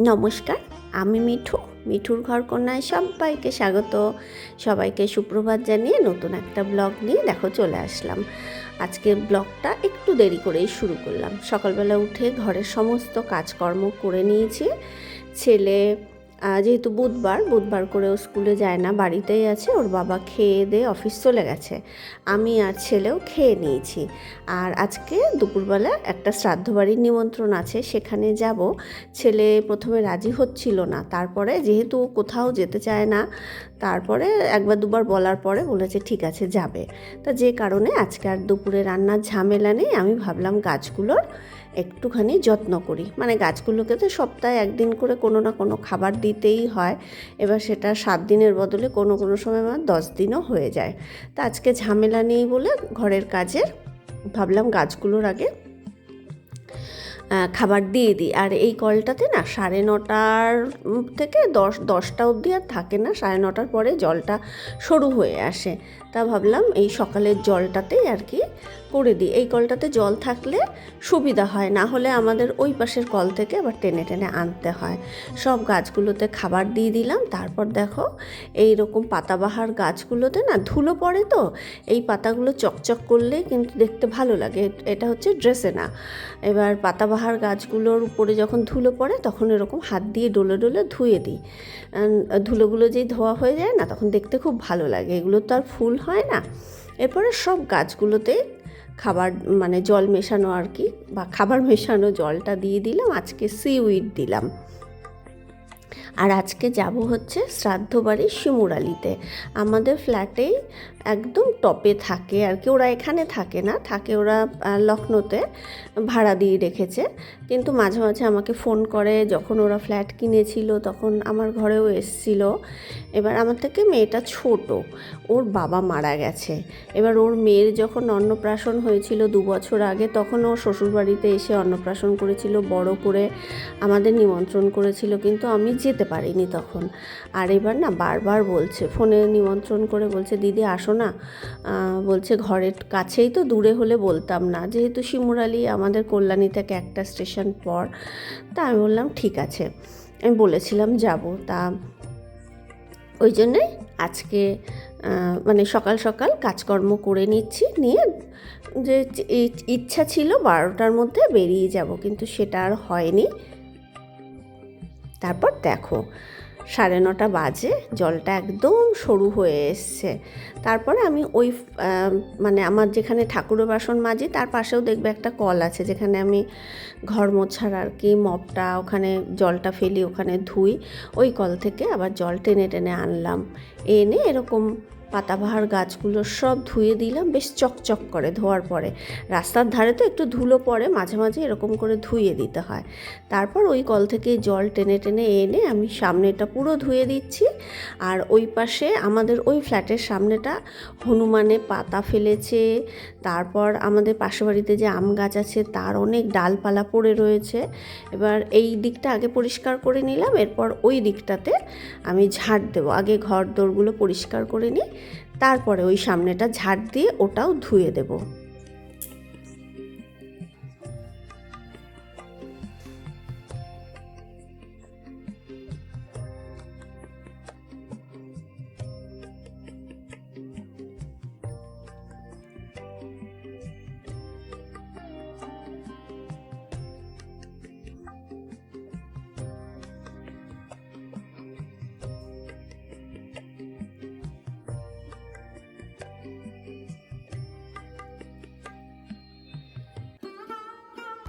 নমস্কার, আমি মিঠু। মিঠুর ঘর কন্যায় সবাইকে স্বাগত। সবাইকে সুপ্রভাত জানিয়ে নতুন একটা ব্লগ নিয়ে দেখো চলে আসলাম। আজকে ব্লগটা একটু দেরি করেই শুরু করলাম। সকালবেলা উঠে ঘরের সমস্ত কাজকর্ম করে নিয়েছি। ছেলে যেহেতু বুধবার বুধবার করে ও স্কুলে যায় না, বাড়িতেই আছে, ওর বাবা খেয়ে দিয়ে অফিস চলে গেছে। আমি আর ছেলেও খেয়ে নিয়েছি। আর আজকে দুপুরবেলা একটা শ্রাদ্ধ বাড়ির নিমন্ত্রণ আছে, সেখানে যাব। ছেলে প্রথমে রাজি হচ্ছিল না, তারপরে যেহেতু কোথাও যেতে চায় না তারপরে একবার দুবার বলার পরে বলেছে, ঠিক আছে, যাবে। তা যে কারণে আজকে আর দুপুরে রান্নার ঝামেলা নেই, আমি ভাবলাম গাছগুলোর একটুখানি যত্ন করি। মানে গাছগুলোকে তো সপ্তাহে একদিন করে কোনো না কোনো খাবার দিতেই হয়, এবার সেটা সাত দিনের বদলে কোনো কোনো সময় আমার দশ দিনও হয়ে যায়। তা আজকে ঝামেলা নেই বলে ঘরের কাজের ভাবলাম গাছগুলোর আগে খাবার দিয়ে দিই। আর এই কলটাতে না সাড়ে নটার থেকে দশ, দশটা অবধি আর থাকে না, সাড়ে নটার পরে জলটা সরু হয়ে আসে। তা ভাবলাম এই সকালের জলটাতেই আর কি করে দিই। এই কলটাতে জল থাকলে সুবিধা হয়, না হলে আমাদের ওই পাশের কল থেকে আবার টেনে টেনে আনতে হয়। সব গাছগুলোতে খাবার দিয়ে দিলাম, তারপর দেখো এই রকম পাতাবাহার গাছগুলোতে না ধুলো পড়ে তো, এই পাতাগুলো চকচক করলে কিন্তু দেখতে ভালো লাগে। এটা হচ্ছে ড্রেসে না এবার পাতাবাহার গাছগুলোর উপরে যখন ধুলো পড়ে, তখন এরকম হাত দিয়ে ডোলে ডলে ধুয়ে দিই। ধুলোগুলো যেই ধোয়া হয়ে যায় না, তখন দেখতে খুব ভালো লাগে। এগুলো তো আর ফুল হয় না। এরপরে সব গাছগুলোতে খাবার মানে জল মেশানো আর কি, বা খাবার মেশানো জলটা দিয়ে দিলাম। আজকে সিউইড দিলাম। আর আজকে যাব হচ্ছে শ্রাদ্ধ বাড়ি শিমুরালিতে। আমাদের ফ্ল্যাটেই একদম টপে থাকে আর কি, ওরা এখানে থাকে না, থাকে ওরা লখনৌতে ভাড়া দিয়ে রেখেছে। কিন্তু মাঝে মাঝে আমাকে ফোন করে যখন ওরা ফ্ল্যাট কিনেছিল, তখন আমার ঘরেও এসছিল। এবার আমার থেকে মেয়েটা ছোট, ওর বাবা মারা গেছে। এবার ওর মেয়ের যখন অন্নপ্রাশন হয়েছিল দু বছর আগে, তখন ও শ্বশুরবাড়িতে এসে অন্নপ্রাশন করেছিল, বড় করে আমাদের নিমন্ত্রণ করেছিল। কিন্তু আমি যেতে পারিনি তখন। আর এবার না বারবার বলছে, ফোনে নিমন্ত্রণ করে বলছে, দিদি, আসো না। বলছে, ঘরের কাছেই তো দূরে হলে বলতাম না। যেহেতু শিমুরালি আমাদের কল্যাণী থেকে একটা স্টেশন পর। তা আমি বললাম, ঠিক আছে। আমি বলেছিলাম, যাব। তা ওই জন্যে আজকে মানে সকাল সকাল কাজকর্ম করে নিচ্ছি, নিয়ে যে ইচ্ছা ছিল বারোটার মধ্যে বেরিয়ে যাব, কিন্তু সেটা আর হয়নি। তারপর দেখো, সাড়ে নটা বাজে, জলটা একদম সরু হয়ে এসছে। তারপরে আমি ওই মানে আমার যেখানে ঠাকুরের বাসন মাজি, তার পাশেও দেখবে একটা কল আছে, যেখানে আমি ঘর মোছার আর কি মপটা, ওখানে জলটা ফেলি, ওখানে ধুই, ওই কল থেকে আবার জল টেনে টেনে আনলাম। এনে এরকম পাতাবাহার গাছগুলো সব ধুয়ে দিলাম, বেশ চকচক করে ধোয়ার পরে। রাস্তার ধারে তো একটু ধুলো পড়ে, মাঝে মাঝে এরকম করে ধুয়ে দিতে হয়। তারপর ওই কল থেকে জল টেনে টেনে এনে আমি সামনেটা পুরো ধুয়ে দিচ্ছি। আর ওই পাশে আমাদের ওই ফ্ল্যাটের সামনেটা হনুমানে পাতা ফেলেছে। তারপর আমাদের পাশে বাড়িতে যে আম গাছ আছে, তার অনেক ডালপালা পড়ে রয়েছে। এবার এই দিকটা আগে পরিষ্কার করে নিলাম, এরপর ওই দিকটাতে আমি ঝাড় দেবো। আগে ঘর দোরগুলো পরিষ্কার করে নিই। তারপরে ওই সামনেটা ঝাড় দিয়ে ওটাও ধুয়ে দেবো।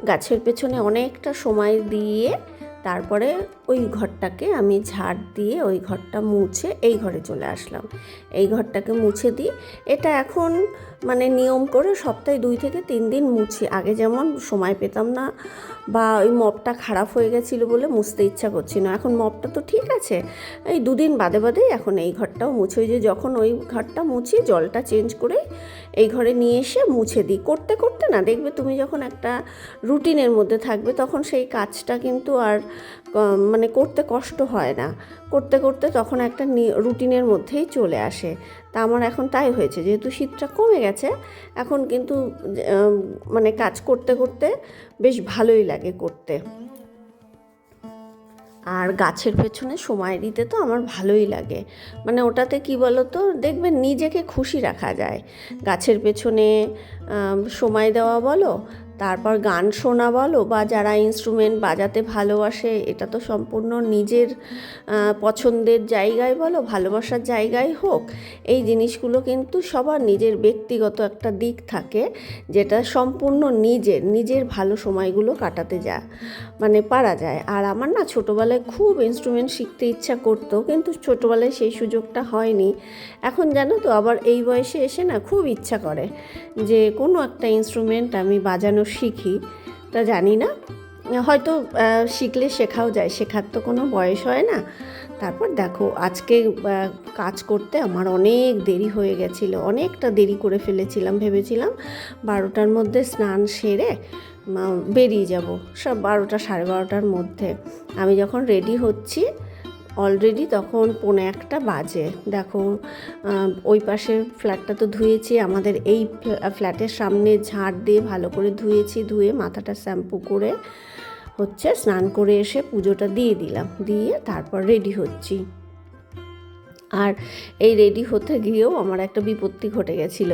গাছের পেছনে অনেকটা সময় দিয়ে তারপরে ওই ঘরটাকে আমি ঝাড় দিয়ে ওই ঘরটা মুছে এই ঘরে চলে আসলাম। এই ঘরটাকে মুছে দিই এটা এখন মানে নিয়ম করে সপ্তাহে দুই থেকে তিন দিন মুছি। আগে যেমন সময় পেতাম না বা ওই মপটা খারাপ হয়ে গেছিল বলে মুছতে ইচ্ছা করছিল না। এখন মপটা তো ঠিক আছে। এই দুদিন বাদে বাদেই এখন এই ঘরটাও মুছে যে যখন ওই ঘরটা মুছি জলটা চেঞ্জ করে এই ঘরে নিয়ে এসে মুছে দিই। করতে করতে না, দেখবে তুমি যখন একটা রুটিনের মধ্যে থাকবে তখন সেই কাজটা কিন্তু আর মানে করতে কষ্ট হয় না। করতে করতে তখন একটা রুটিনের মধ্যেই চলে আসে। তা আমার এখন তাই হয়েছে। যেহেতু শীতটা কমে গেছে, এখন কিন্তু মানে কাজ করতে করতে বেশ ভালোই লাগে করতে। আর গাছের পেছনে সময় দিতে তো আমার ভালোই লাগে। মানে ওটাতে কি বলো তো দেখবেন নিজেকে খুশি রাখা যায়। গাছের পেছনে সময় দেওয়া বলো তারপর গান শোনা বলো বা যারা ইনস্ট্রুমেন্ট বাজাতে ভালোবাসে, এটা তো সম্পূর্ণ নিজের পছন্দের জায়গায় বলো, ভালোবাসার জায়গায় হোক, এই জিনিসগুলো কিন্তু সবার নিজের ব্যক্তিগত একটা দিক থাকে, যেটা সম্পূর্ণ নিজের নিজের ভালো সময়গুলো কাটাতে যা মানে পারা যায়। আর আমার না ছোটোবেলায় খুব ইনস্ট্রুমেন্ট শিখতে ইচ্ছা করতো, কিন্তু ছোটোবেলায় সেই সুযোগটা হয়নি। এখন জানো তো, আবার এই বয়সে এসে না খুব ইচ্ছা করে যে কোনো একটা ইনস্ট্রুমেন্ট আমি বাজানো শিখি, তা জানি না। হয়তো শিখলে শেখাও যায়, শেখার তো কোনো বয়স হয় না। তারপর দেখো, আজকে কাজ করতে আমার অনেক দেরি হয়ে গেছিল, অনেকটা দেরি করে ফেলেছিলাম, ভেবেছিলাম বারোটার মধ্যে স্নান সেরে বেরিয়ে যাব। সব বারোটা, সাড়ে বারোটার মধ্যে। আমি যখন রেডি হচ্ছি অলরেডি তখন পৌনে একটা বাজে। দেখো ওই পাশের ফ্ল্যাটটা তো ধুয়েছি, আমাদের এই ফ্ল্যাটের সামনে ঝাড় দিয়ে ভালো করে ধুয়েছি, ধুয়ে মাথাটা শ্যাম্পু করে হচ্ছে স্নান করে এসে পুজোটা দিয়ে দিলাম। দিয়ে তারপর রেডি হচ্ছি। আর এই রেডি হতে গিয়েও আমার একটা বিপত্তি ঘটে গেছিল।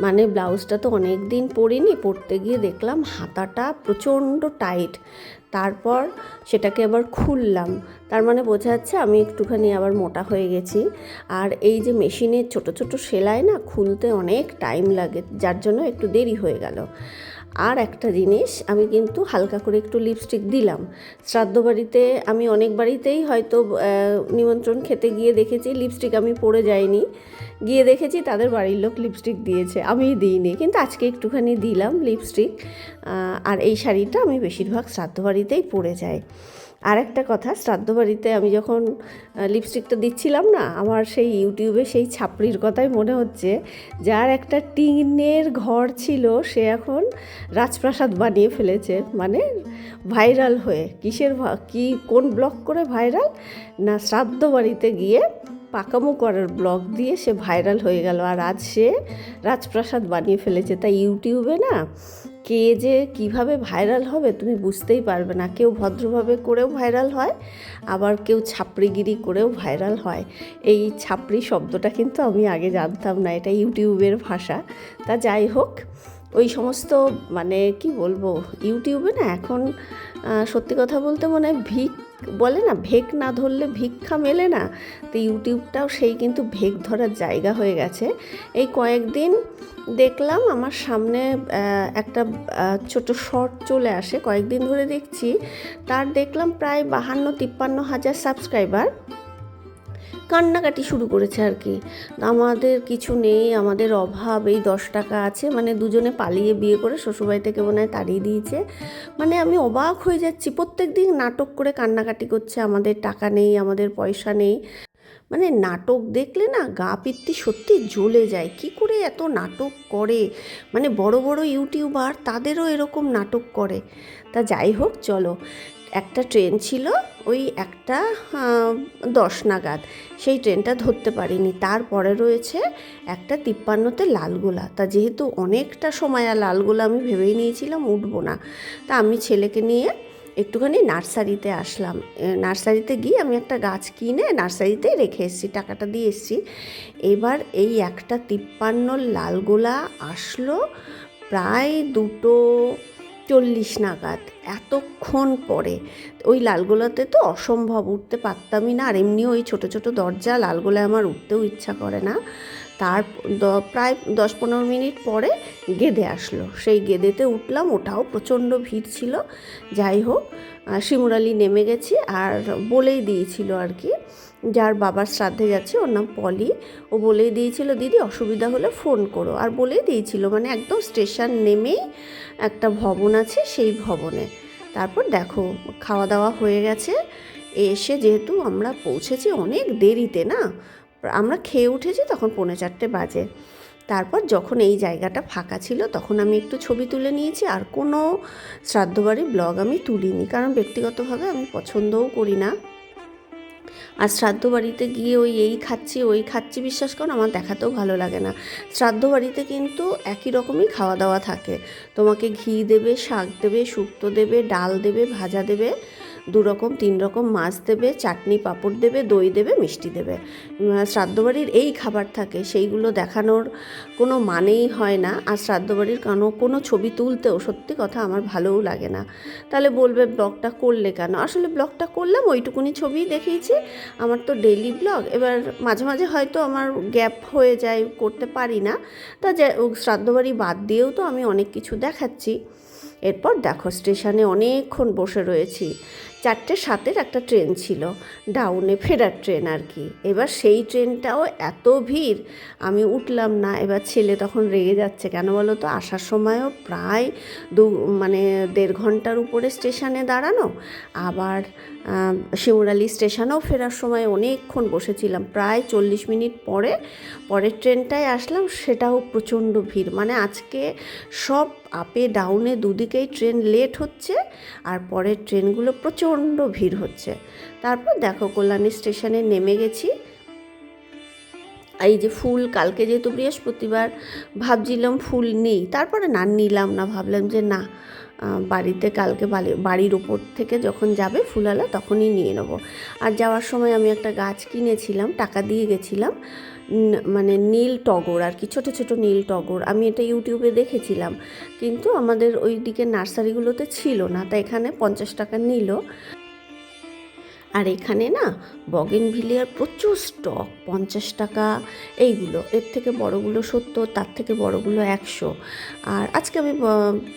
মানে ব্লাউজটা তো অনেক দিন পরিনি, পরতে গিয়ে দেখলাম হাতাটা প্রচণ্ড টাইট তারপর সেটাকে আবার খুললাম। তার মানে বোঝা যাচ্ছে আমি একটুখানি আবার মোটা হয়ে গেছি। আর এই যে মেশিনের ছোট ছোট সেলাই না খুলতে অনেক টাইম লাগে, যার জন্য একটু দেরি হয়ে গেল। আর একটা জিনিস, আমি কিন্তু হালকা করে একটু লিপস্টিক দিলাম। শ্রাদ্ধ বাড়িতে আমি অনেক বাড়িতেই হয়তো নিমন্ত্রণ খেতে গিয়ে দেখেছি লিপস্টিক আমি পরে যাইনি। গিয়ে দেখেছি তাদের বাড়ির লোক লিপস্টিক দিয়েছে। আমি দিইনি, কিন্তু আজকে একটুখানি দিলাম লিপস্টিক আর এই শাড়িটা আমি বেশিরভাগ শ্রাদ্ধ বাড়িতেই পরে যাই। আর একটা কথা, শ্রাদ্ধ বাড়িতে আমি যখন লিপস্টিকটা দিচ্ছিলাম না, আমার সেই ইউটিউবে সেই ছাপড়ির কথাই মনে হচ্ছে, যার একটা টিনের ঘর ছিল, সে এখন রাজপ্রাসাদ বানিয়ে ফেলেছে। মানে ভাইরাল হয়ে। কিসের কি, কোন ব্লগ করে ভাইরাল না, শ্রাদ্ধ বাড়িতে গিয়ে পাকামো করার ব্লগ দিয়ে সে ভাইরাল হয়ে গেল। আর আজ সে রাজপ্রাসাদ বানিয়ে ফেলেছে। তাই ইউটিউবে না কে যে কীভাবে ভাইরাল হবে তুমি বুঝতেই পারবে না। কেউ ভদ্রভাবে করেও ভাইরাল হয়, আবার কেউ ছাপড়িগিরি করেও ভাইরাল হয়। এই ছাপড়ি শব্দটা কিন্তু আমি আগে জানতাম না, এটা ইউটিউবের ভাষা। তা যাই হোক, ওই সমস্ত মানে কি বলব, ইউটিউবে না এখন সত্যি কথা বলতে মনে হয় ভিক বলে না, ভেক না ধরলে ভিক্ষা মেলে না। তো ইউটিউবটাও সেই কিন্তু ভেক ধরার জায়গা হয়ে গেছে। এই কয়েকদিন দেখলাম আমার সামনে একটা ছোট শর্ট চলে আসে। কয়েকদিন ধরে দেখছি, তার দেখলাম প্রায় বাহান্ন, তিপ্পান্ন হাজার সাবস্ক্রাইবার। কান্নাকাটি শুরু করেছে আর কি। আমাদের কিছু নেই, আমাদের অভাব, এই দশ টাকা আছে। মানে দুজনে পালিয়ে বিয়ে করে শ্বশুরবাড়ি থেকে মনে হয় তাড়িয়ে দিয়েছে। মানে আমি অবাক হয়ে যাচ্ছি। প্রত্যেক দিন নাটক করে কান্নাকাটি করছে, আমাদের টাকা নেই, আমাদের পয়সা নেই। মানে নাটক দেখলে না গা পিত্তি সত্যি জ্বলে যায়। কি করে এত নাটক করে? মানে বড় বড় ইউটিউবার তাদেরও এরকম নাটক করে। তা যাই হোক, চলো। একটা ট্রেন ছিল, ওই একটা দশ নাগাদ। সেই ট্রেনটা ধরতে পারিনি। তারপরে রয়েছে একটা তিপ্পান্নতে লালগোলা। তা যেহেতু অনেকটা সময় আর লালগোলা আমি ভেবেই নিয়েছিলাম উঠবো না, তা আমি ছেলেকে নিয়ে একটুখানি নার্সারিতে আসলাম। নার্সারিতে গিয়ে আমি একটা গাছ কিনে নার্সারিতেই রেখে এসেছি, টাকাটা দিয়ে এসেছি। এবার এই একটা তিপ্পান্ন লালগোলা আসলো, প্রায় দুটো চল্লিশ নাগাদ, এতক্ষণ পরে। ওই লালগোলাতে তো অসম্ভব, উঠতে পারতামই না। আর এমনি ওই ছোট ছোট দরজা লালগোলায় আমার উঠতেও ইচ্ছা করে না। তার প্রায় দশ পনেরো মিনিট পরে গেদে আসলো। সেই গেদেতে উঠলাম ওটাও প্রচণ্ড ভিড় ছিল। যাই হোক শিমুরালি নেমে গেছি আর বলেই দিয়েছিল আর কি যার বাবার শ্রাদ্ধে যাচ্ছে ওর নাম পলি। ও বলেই দিয়েছিল, দিদি, অসুবিধা হলে ফোন করো। আর বলেই দিয়েছিল মানে একদম স্টেশন নেমেই একটা ভবন আছে সেই ভবনে। তারপর দেখো খাওয়া দাওয়া হয়ে গেছে। এসে যেহেতু আমরা পৌঁছেছি অনেক দেরিতে, না? আমরা খেয়ে উঠেছি তখন পৌনে চারটে বাজে। তারপর যখন এই জায়গাটা ফাঁকা ছিল, তখন আমি একটু ছবি তুলে নিয়েছি। আর কোনো শ্রাদ্ধবাড়ি ব্লগ আমি তুলিনি, কারণ ব্যক্তিগতভাবে আমি পছন্দও করি না। আর শ্রাদ্ধ বাড়িতে গিয়ে ওই এই খাচ্ছি, ওই খাচ্ছি বিশ্বাস করো, আমার দেখাতেও ভালো লাগে না। শ্রাদ্ধ বাড়িতে কিন্তু একই রকমই খাওয়া দাওয়া থাকে। তোমাকে ঘি দেবে, শাক দেবে, শুক্তো দেবে, ডাল দেবে, ভাজা দেবে। দু রকম তিন রকম মাছ দেবে, চাটনি পাঁপড় দেবে, দই দেবে, মিষ্টি দেবে। শ্রাদ্ধবাড়ির এই খাবার থাকে, সেইগুলো দেখানোর কোনো মানেই হয় না। আর শ্রাদ্ধবাড়ির কোনো কোনো ছবি তুলতেও সত্যি কথা আমার ভালোও লাগে না। তাহলে বলবে, ব্লগটা করলে কেন? আসলে ব্লগটা করলাম, ওইটুকুনি ছবি দেখিয়েছি। আমার তো ডেইলি ব্লগ, এবার মাঝে মাঝে হয়তো আমার গ্যাপ হয়ে যায়, করতে পারি না। তা শ্রাদ্ধবাড়ি বাদ দিয়েও তো আমি অনেক কিছু দেখাচ্ছি। এরপর দেখো, স্টেশনে অনেকক্ষণ বসে রয়েছি। চারটে সাতের একটা ট্রেন ছিল, ডাউনে ফেরার ট্রেন আর কি। এবার সেই ট্রেনটাও এত ভিড়, আমি উঠলাম না। এবার ছেলে তখন রেগে যাচ্ছে, কেন বলো তো? আসার সময়ও প্রায় দু মানে দেড় ঘণ্টার উপরে স্টেশনে দাঁড়ানো। আবার শিমুরালি স্টেশনেও ফেরার সময় অনেকক্ষণ বসেছিলাম। প্রায় চল্লিশ মিনিট পরে, পরের ট্রেনটায় আসলাম, সেটাও প্রচণ্ড ভিড়। মানে আজকে সব আপে ডাউনে দুদিকেই ট্রেন লেট হচ্ছে, আর পরের ট্রেনগুলো প্রচণ্ড ভিড় হচ্ছে। তারপর দেখো, কল্যাণী স্টেশনে নেমে গেছি। এই যে ফুল, কালকে যেহেতু বৃহস্পতিবার, ভাবছিলাম ফুল নেই। তারপরে না, নিলাম না, ভাবলাম যে না বাড়িতে কালকে বাড়ির ওপর থেকে যখন যাবে ফুলালা তখনই নিয়ে নেব। আর যাওয়ার সময় আমি একটা গাছ কিনেছিলাম, টাকা দিয়ে গেছিলাম। মানে নীল টগর আর কি, ছোটো ছোটো নীল টগর। আমি এটা ইউটিউবে দেখেছিলাম। কিন্তু আমাদের ওই দিকে নার্সারিগুলোতে ছিল না, তা এখানে পঞ্চাশ টাকা নিল। আর এখানে না বগেনভিলিয়ার প্রচুর স্টক পঞ্চাশ টাকা, এইগুলো। এর থেকে বড়গুলো সত্তর, তার থেকে বড়গুলো একশো। আর আজকে আমি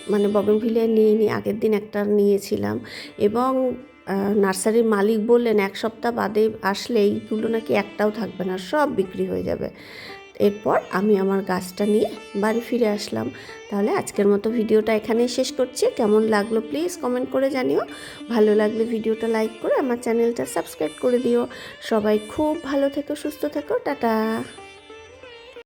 মানে নিয়ে নিইনি আগের দিন একটা নিয়েছিলাম। এবং নার্সারির মালিক বললেন, এক সপ্তাহ বাদে আসলে এইগুলো নাকি একটাও থাকবে না, সব বিক্রি হয়ে যাবে। এরপর আমি আমার গাছটা নিয়ে বাড়ি ফিরে আসলাম। তাহলে আজকের মতো ভিডিওটা এখানেই শেষ করছি। কেমন লাগল প্লিজ কমেন্ট করে জানিও। ভালো লাগলে ভিডিওটা লাইক করে আমার চ্যানেলটা সাবস্ক্রাইব করে দিও। সবাই খুব ভালো থেকো, সুস্থ থেকো, টাটা।